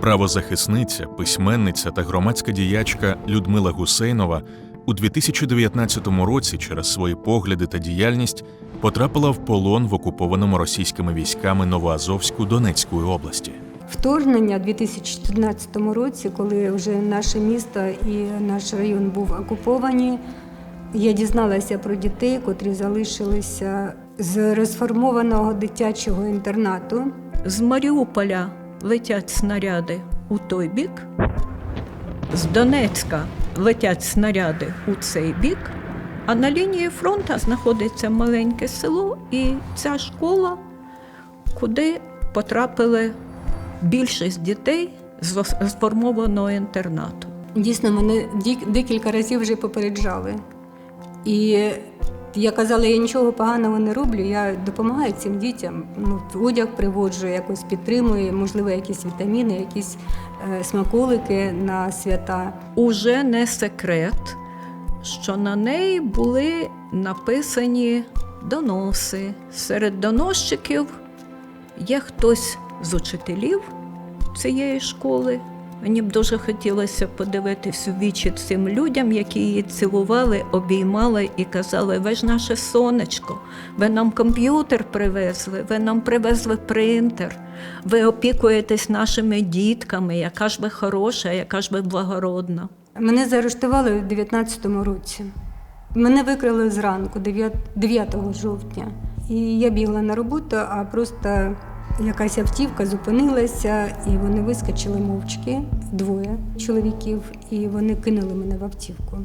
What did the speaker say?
Правозахисниця, письменниця та громадська діячка Людмила Гусейнова у 2019 році через свої погляди та діяльність потрапила в полон в окупованому російськими військами Новоазовську Донецької області. Вторгнення у 2014 році, коли вже наше місто і наш район був окуповані, я дізналася про дітей, котрі залишилися з розформованого дитячого інтернату. З Маріуполя летять снаряди у той бік, з Донецька летять снаряди у цей бік, а на лінії фронту знаходиться маленьке село і ця школа, куди потрапили більшість дітей з сформованого інтернату. Дійсно, мене декілька разів вже попереджали. І я казала, я нічого поганого не роблю, я допомагаю цим дітям. Ну, одяг приводжу, якось підтримую, можливо, якісь вітаміни, якісь е, смаколики на свята. Уже не секрет, що на неї були написані доноси. Серед доносчиків є хтось з учителів цієї школи. Мені б дуже хотілося подивитись у вічі цим людям, які її цілували, обіймали і казали: ви ж наше сонечко, ви нам комп'ютер привезли, ви нам привезли принтер, ви опікуєтесь нашими дітками, яка ж ви хороша, яка ж ви благородна. Мене заарештували в 19-му році. Мене викрили зранку, 9 9 жовтня. І я бігла на роботу, а просто якась автівка зупинилася, і вони вискочили мовчки, двоє чоловіків, і вони кинули мене в автівку.